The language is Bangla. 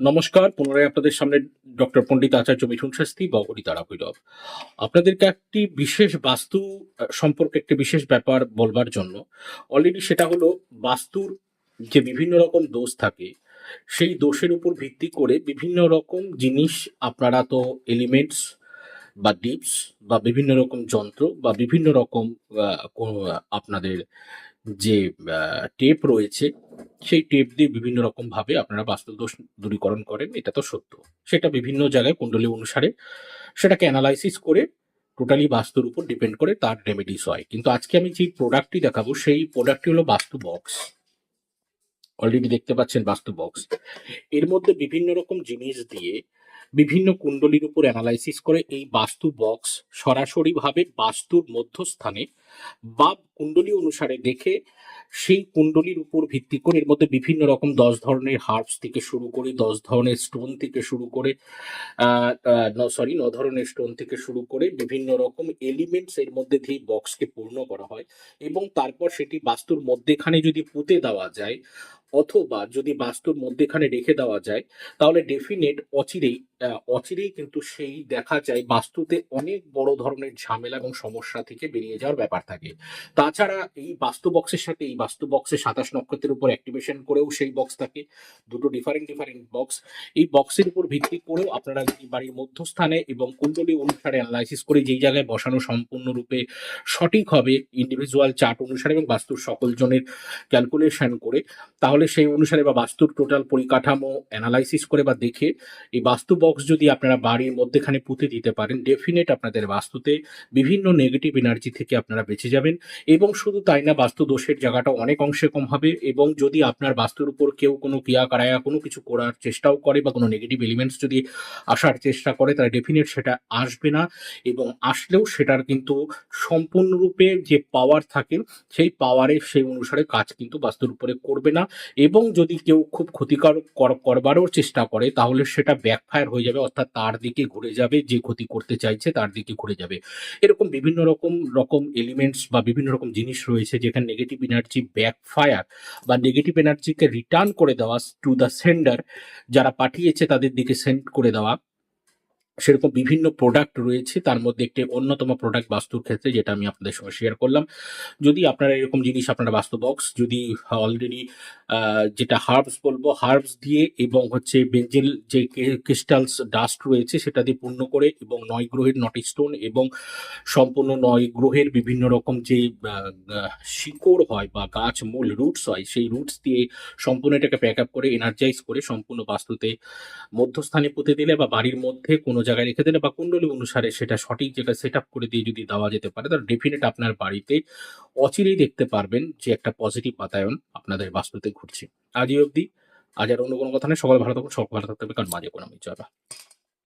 নমস্কার, পুনরায় আপনাদের সামনে ডক্টর পণ্ডিত আচার্য মিঠুন শাস্তি বা অরিতারা ভৈরব। আপনাদেরকে একটি বিশেষ বাস্তু সম্পর্কে একটি বিশেষ ব্যাপার বলবার জন্য অলরেডি সেটা হলো বাস্তুর যে বিভিন্ন রকম দোষ থাকে, সেই দোষের উপর ভিত্তি করে বিভিন্ন রকম জিনিস আপনারা তো এলিমেন্টস বা ডিপস বা বিভিন্ন রকম যন্ত্র বা বিভিন্ন রকম আপনাদের যে টেপ রয়েছে, সেই টেপ দিয়ে বিভিন্ন রকম ভাবে আপনারা বাস্তু দোষ দূরীকরণ করেন, এটা তো সত্য। সেটা বিভিন্ন জায়গায় কুণ্ডলী অনুসারে সেটাকে অ্যানালাইসিস করে টোটালি বাস্তুর উপর ডিপেন্ড করে তার রেমেডিস হয়। কিন্তু আজকে আমি যে প্রোডাক্টটি দেখাবো, সেই প্রোডাক্টটি হলো বাস্তু বক্স অলরেডি দেখতে পাচ্ছেন বাস্তু বক্স এর মধ্যে বিভিন্ন রকম জিনিস দিয়ে বিভিন্ন কুণ্ডলীর উপর অ্যানালাইসিস করে এই বাস্তু বক্স সরাসরিভাবে বাস্তুর মধ্যস্থানে বা কুণ্ডলী অনুসারে দেখে সেই কুণ্ডলীর উপর ভিত্তি করে এর মধ্যে বিভিন্ন রকম দশ ধরনের হার্বস থেকে শুরু করে দশ ধরনের স্টোন থেকে শুরু করে সরি ন ধরনের স্টোন থেকে শুরু করে বিভিন্ন রকম এলিমেন্টস এর মধ্যে দিয়ে বক্সকে পূর্ণ করা হয় এবং তারপর সেটি বাস্তুর মধ্যেখানে যদি পুঁতে দেওয়া যায় অথবা যদি বাস্তুর মধ্যেখানে রেখে দেওয়া যায়, তাহলে ডেফিনেট অচিরেই অচিরেই কিন্তু সেই দেখা যায় বাস্তুতে অনেক বড় ধরনের ঝামেলা এবং সমস্যা থেকে বেরিয়ে যাওয়ার ব্যাপার থাকে। তাছাড়া এই বাস্তু বক্সের সাথে, এই বাস্তু বক্সের সাতাশ নক্ষত্রের উপর অ্যাক্টিভেশন করেও সেই বক্স থাকে। দুটো ডিফারেন্ট ডিফারেন্ট বক্স এই বক্সের উপর ভিত্তি করেও আপনারা বাড়ির মধ্যস্থানে এবং কুণ্ডলী অনুসারে অ্যানালাইসিস করে যেই জায়গায় বসানো সম্পূর্ণরূপে সঠিক হবে ইন্ডিভিজুয়াল চার্ট অনুসারে এবং বাস্তুর সকল জনের ক্যালকুলেশন করে, তাহলে সেই অনুসারে বা বাস্তুর টোটাল পরিকাঠামো অ্যানালাইসিস করে বা দেখে এই বাস্তু বক্স যদি আপনারা বাড়ির মধ্যেখানে পুঁতে দিতে পারেন ডেফিনেট আপনাদের বাস্তুতে বিভিন্ন নেগেটিভ এনার্জি থেকে আপনারা বেঁচে যাবেন এবং শুধু তাই না, বাস্তু দোষের জায়গাটা অনেক অংশে কম হবে এবং যদি আপনার বাস্তুর উপর কেউ কোনো ক্রিয়া কারায়া কোনো কিছু করার চেষ্টাও করে বা কোনো নেগেটিভ এলিমেন্টস যদি আসার চেষ্টা করে, তাহলে ডেফিনেট সেটা আসবে না এবং আসলেও সেটার কিন্তু সম্পূর্ণরূপে যে পাওয়ার থাকে, সেই পাওয়ারে সেই অনুসারে কাজ কিন্তু বাস্তুর উপরে করবে না এবং যদি কেউ খুব ক্ষতিকারক করবারও চেষ্টা করে, তাহলে সেটা ব্যাকফায়ার হয়ে যাবে, অর্থাৎ তার দিকে ঘুরে যাবে, যে ক্ষতি করতে চাইছে তার দিকে ঘুরে যাবে। এরকম বিভিন্ন রকম রকম এলিমেন্টস বা বিভিন্ন রকম জিনিস রয়েছে যেখানে নেগেটিভ এনার্জি ব্যাকফায়ার বা নেগেটিভ এনার্জিকে রিটার্ন করে দেওয়া টু দ্য সেন্ডার যারা পাঠিয়েছে তাদের দিকে সেন্ড করে দেওয়া। সেরকম বিভিন্ন প্রোডাক্ট রয়েছে, তার মধ্যে একটি অন্যতম প্রোডাক্ট বাস্তুর ক্ষেত্রে যেটা আমি আপনাদের সঙ্গে শেয়ার করলাম। যদি আপনারা এরকম জিনিস আপনারা বাস্তু বক্স যদি অলরেডি যেটা হার্বস বলব হার্বস দিয়ে এবং হচ্ছে বেঞ্জিল যে ক্রিস্টালস ডাস্ট রয়েছে সেটা দিয়ে পূর্ণ করে এবং নয় গ্রহের নটি স্টোন এবং সম্পূর্ণ নয় গ্রহের বিভিন্ন রকম যে শিকড় হয় বা গাছ মূল রুটস হয়, সেই রুটস দিয়ে সম্পূর্ণ এটাকে প্যাক আপ করে এনার্জাইজ করে সম্পূর্ণ বাস্তুতে মধ্যস্থানে পুঁতে দিলে বা বাড়ির মধ্যে কোনো জায়গায় রেখে দিলে বা কুণ্ডলী অনুসারে সেটা সঠিক জায়গায় সেট করে দিয়ে যদি দেওয়া যেতে পারে, তাহলে ডেফিনেট আপনার বাড়িতে অচিরেই দেখতে পারবেন যে একটা পজিটিভ বাতায়ন আপনাদের বাস্তুতে ঘুরছে। আজই অবধি, আজ আর অন্য কোনো কথা নেই। সকাল ভালো থাকুন, সকাল ভালো থাকতে হবে, কারণ মাঝে কোনো জয়